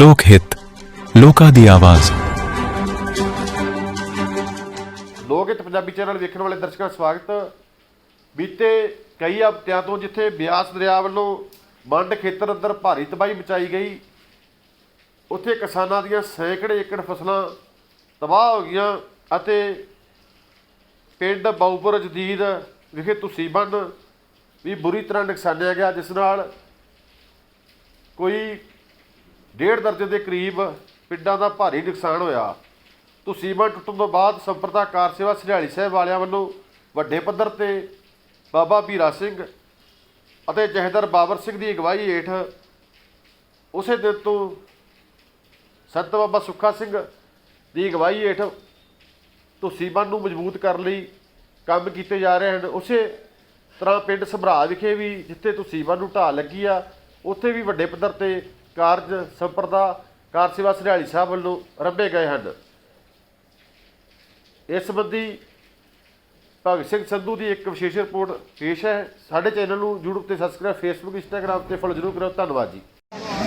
ਲੋਕ ਹਿੱਤ, ਲੋਕਾਂ ਦੀ ਆਵਾਜ਼। ਲੋਕ ਹਿੱਤ ਪੰਜਾਬੀ ਚੈਨਲ ਵੇਖਣ ਵਾਲੇ ਦਰਸ਼ਕਾਂ ਦਾ ਸਵਾਗਤ। ਬੀਤੇ ਕਈ ਹਫ਼ਤਿਆਂ ਤੋਂ ਜਿੱਥੇ ਬਿਆਸ ਦਰਿਆ ਵੱਲੋਂ ਮੰਡ ਖੇਤਰ ਅੰਦਰ ਭਾਰੀ ਤਬਾਹੀ ਮਚਾਈ ਗਈ, ਉੱਥੇ ਕਿਸਾਨਾਂ ਦੀਆਂ ਸੈਂਕੜੇ ਏਕੜ ਫਸਲਾਂ ਤਬਾਹ ਹੋ ਗਈਆਂ ਅਤੇ ਪਿੰਡ ਬਾਉਪੁਰ ਜਦੀਦ ਵਿਖੇ ਤੁਸੀਂ ਵੀ ਬੁਰੀ ਤਰ੍ਹਾਂ ਨੁਕਸਾਨਿਆ ਗਿਆ, ਜਿਸ ਨਾਲ ਕੋਈ ਡੇਢ ਦਰਜਨ ਦੇ ਕਰੀਬ ਪਿੰਡਾਂ ਦਾ ਭਾਰੀ ਨੁਕਸਾਨ ਹੋਇਆ। ਤੁਸੀਮਾ ਟੁੱਟਣ ਤੋਂ ਬਾਅਦ ਸੰਪਰਦਾ ਕਾਰ ਸੇਵਾ ਸਰਿਆਲੀ ਸਾਹਿਬ ਵਾਲਿਆਂ ਵੱਲੋਂ ਵੱਡੇ ਪੱਧਰ ਤੇ ਬਾਬਾ ਵੀਰਾ ਸਿੰਘ ਅਤੇ ਜਹਦਰ ਬਾਬਰ ਸਿੰਘ ਦੀ ਅਗਵਾਈ ਹੇਠ ਉਸੇ ਦਿਨ ਤੋਂ ਸੰਤ ਬਾਬਾ ਸੁੱਖਾ ਸਿੰਘ ਦੀ ਅਗਵਾਈ ਹੇਠ ਤੁਸੀਮਾ ਨੂੰ ਮਜ਼ਬੂਤ ਕਰਨ ਲਈ ਕੰਮ ਕੀਤੇ ਜਾ ਰਹੇ ਹਨ। ਉਸੇ ਤਰ੍ਹਾਂ ਪਿੰਡ ਸਭਰਾ ਵਿਖੇ ਵੀ ਜਿੱਥੇ ਤੁਸੀਮਾ ਨੂੰ ਢਾਹ ਲੱਗੀ ਆ, ਉੱਥੇ ਵੀ ਵੱਡੇ ਪੱਧਰ ਤੇ ਕਾਰਜ ਸੰਪਰਦਾ ਕਾਰ ਸੇਵਾ ਸਰਿਆਲੀ ਸਾਹਿਬ ਵੱਲੋਂ ਰੱਬੇ ਗਏ ਹਨ। ਇਸ ਸੰਬੰਧੀ ਭਗਤ ਸਿੰਘ ਸੰਧੂ ਦੀ ਇੱਕ ਵਿਸ਼ੇਸ਼ ਰਿਪੋਰਟ ਪੇਸ਼ ਹੈ। ਸਾਡੇ ਚੈਨਲ ਨੂੰ YouTube ਤੇ ਸਬਸਕ੍ਰਾਈਬ Facebook Instagram ਤੇ ਫੋਲੋ ਜ਼ਰੂਰ ਕਰੋ। ਧੰਨਵਾਦ ਜੀ।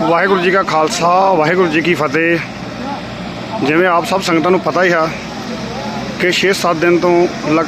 ਵਾਹਿਗੁਰੂ ਜੀ ਕਾ ਖਾਲਸਾ ਵਾਹਿਗੁਰੂ ਜੀ ਕੀ ਫਤਿਹ। ਜਿਵੇਂ ਆਪ ਸਭ ਸੰਗਤਾਂ ਨੂੰ ਪਤਾ ਹੀ ਆ ਕਿ 6-7 ਦਿਨ ਤੋਂ ਲਗ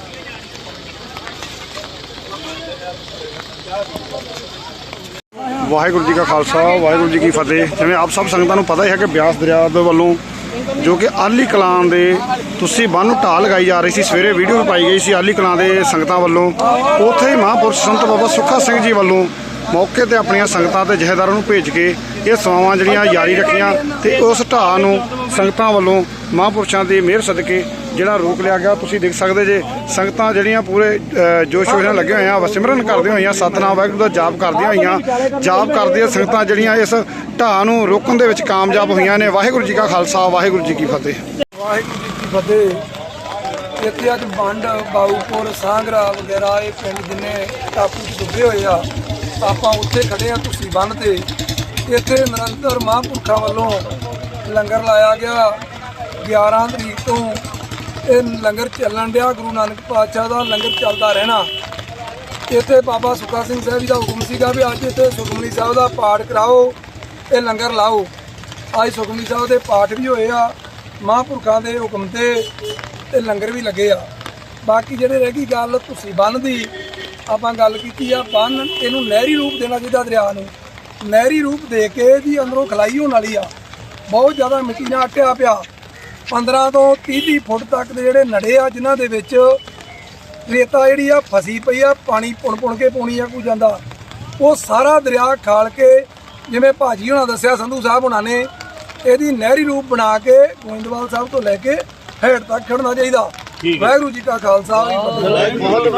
ਵਾਹਿਗੁਰੂ ਜੀ ਕਾ ਖਾਲਸਾ, ਵਾਹਿਗੁਰੂ ਜੀ ਕੀ ਫਤਿਹ। ਜਿਵੇਂ ਆਪ ਸਭ ਸੰਗਤਾਂ ਨੂੰ ਪਤਾ ਹੀ ਹੈ ਕਿ ਬਿਆਸ ਦਰਿਆ ਦੇ ਵੱਲੋਂ ਜੋ ਕਿ ਆਲੀ ਕਲਾਂ ਦੇ ਤੁਸੀਂ ਬੰਨ ਨੂੰ ਢਾਹ ਲਗਾਈ ਜਾ ਰਹੀ ਸੀ, ਸਵੇਰੇ ਵੀਡੀਓ ਵੀ ਪਾਈ ਗਈ ਸੀ ਆਲੀ ਕਲਾਂ ਦੇ ਸੰਗਤਾਂ ਵੱਲੋਂ। ਉੱਥੇ ਹੀ ਮਹਾਂਪੁਰਸ਼ ਸੰਤ ਬਾਬਾ ਸੁੱਖਾ ਸਿੰਘ ਜੀ ਵੱਲੋਂ ਮੌਕੇ ਤੇ ਆਪਣੀਆਂ ਸੰਗਤਾਂ ਤੇ ਜਹੇਦਾਰਾਂ ਨੂੰ ਭੇਜ ਕੇ ਇਹ ਸੇਵਾਵਾਂ ਜਿਹੜੀਆਂ ਜਾਰੀ ਰੱਖੀਆਂ ਤੇ ਉਸ ਢਾਹ ਨੂੰ ਸੰਗਤਾਂ ਵੱਲੋਂ ਮਹਾਂਪੁਰਸ਼ਾਂ ਦੀ ਮਿਹਰ ਸਦਕੇ ਜਿਹੜਾ ਰੋਕ ਲਿਆ ਗਿਆ ਤੁਸੀਂ ਦੇਖ ਸਕਦੇ ਜੇ ਸੰਗਤਾਂ ਜਿਹੜੀਆਂ ਪੂਰੇ ਅ, ਜੋਸ਼ ਨਾਲ ਲੱਗੇ ਹੋਈਆਂ ਵਸਿਮਰਨ ਕਰਦੀਆਂ ਹੋਈਆਂ ਸਤਨਾਮ ਵਾਹਿਗੁਰੂ ਦਾ ਜਾਪ ਕਰਦੀਆਂ ਹੋਈਆਂ ਜਾਪ ਕਰਦੀਆਂ ਸੰਗਤਾਂ ਜਿਹੜੀਆਂ ਇਸ ਢਾਹ ਨੂੰ ਰੋਕਣ ਦੇ ਵਿੱਚ ਕਾਮਯਾਬ ਹੋਈਆਂ ਨੇ। ਵਾਹਿਗੁਰੂ ਜੀ ਕਾ ਖਾਲਸਾ ਵਾਹਿਗੁਰੂ ਜੀ ਕੀ ਫਤਿਹ। ਵਾਹਿਗੁਰੂ ਜੀ ਕੀ ਫਤਿਹ। ਇੱਥੇ ਅੱਜ ਬੰਡ ਬਾਊਪੁਰ ਸਾਂਗਰਾ ਵਗੈਰਾ ਇਹ ਪਿੰਡ ਜਿੰਨੇ ਟਾਪੂ ਡੁੱਬੇ ਹੋਏ ਆ ਆਪਾਂ ਉੱਥੇ ਖੜੇ ਆ ਤੁਸੀਂ ਬੰਨ ਤੇ। ਇੱਥੇ ਨਿਰੰਤਰ ਮਹਾਂਪੁਰਖਾਂ ਵੱਲੋਂ ਲੰਗਰ ਲਾਇਆ ਗਿਆ। 11 ਤਰੀਕ ਤੋਂ ਇਹ ਲੰਗਰ ਚੱਲਣ ਡਿਆ, ਗੁਰੂ ਨਾਨਕ ਪਾਤਸ਼ਾਹ ਦਾ ਲੰਗਰ ਚੱਲਦਾ ਰਹਿਣਾ। ਇੱਥੇ ਬਾਬਾ ਸੁੱਖਾ ਸਿੰਘ ਸਾਹਿਬ ਜੀ ਦਾ ਹੁਕਮ ਸੀਗਾ ਵੀ ਅੱਜ ਇੱਥੇ ਸੁਖਮਨੀ ਸਾਹਿਬ ਦਾ ਪਾਠ ਕਰਾਓ, ਇਹ ਲੰਗਰ ਲਾਓ। ਅੱਜ ਸੁਖਮਨੀ ਸਾਹਿਬ ਦੇ ਪਾਠ ਵੀ ਹੋਏ ਆ, ਮਹਾਂਪੁਰਖਾਂ ਦੇ ਹੁਕਮ ਤੇ ਤੇ ਲੰਗਰ ਵੀ ਲੱਗੇ ਆ। ਬਾਕੀ ਜਿਹੜੇ ਰਹਿ ਗਈ ਗੱਲ ਤੁਸੀਂ ਬੰਨ ਦੀ, ਆਪਾਂ ਗੱਲ ਕੀਤੀ ਆ, ਬੰਨ ਇਹਨੂੰ ਨਹਿਰੀ ਰੂਪ ਦੇਣਾ ਚਾਹੀਦਾ ਦਰਿਆ ਨੂੰ। ਨਹਿਰੀ ਰੂਪ ਦੇ ਕੇ ਇਹਦੀ ਅੰਦਰੋਂ ਖਲਾਈ ਹੋਣ ਵਾਲੀ ਆ। ਬਹੁਤ ਜ਼ਿਆਦਾ ਮਿੱਟੀ ਨਾਲ ਅਟਿਆ ਪਿਆ। 15 ਤੋਂ 30 30 ਫੁੱਟ ਤੱਕ ਦੇ ਜਿਹੜੇ ਨੜੇ ਆ ਜਿਨ੍ਹਾਂ ਦੇ ਵਿੱਚ ਰੇਤਾ ਜਿਹੜੀ ਆ ਫਸੀ ਪਈ ਆ ਪਾਣੀ ਪੁਣ ਪੁਣ ਕੇ ਪੋਣੀ ਆ ਕੋਈ ਜਾਂਦਾ। ਉਹ ਸਾਰਾ ਦਰਿਆ ਖਾਲ ਕੇ ਜਿਵੇਂ ਭਾਜੀ ਹੁਣਾਂ ਦੱਸਿਆ ਸੰਧੂ ਸਾਹਿਬ ਹੁਣਾਂ ਨੇ ਇਹਦੀ ਨਹਿਰੀ ਰੂਪ ਬਣਾ ਕੇ ਗੋਇੰਦਵਾਲ ਸਾਹਿਬ ਤੋਂ ਲੈ ਕੇ ਹੇਠ ਤੱਕ ਖੜਨਾ ਚਾਹੀਦਾ। ਵਾਹਿਗੁਰੂ ਜੀ ਕਾ ਖਾਲਸਾ ਵਾਹਿਗੁਰੂ ਜੀ ਕੀ ਫਤਿਹ।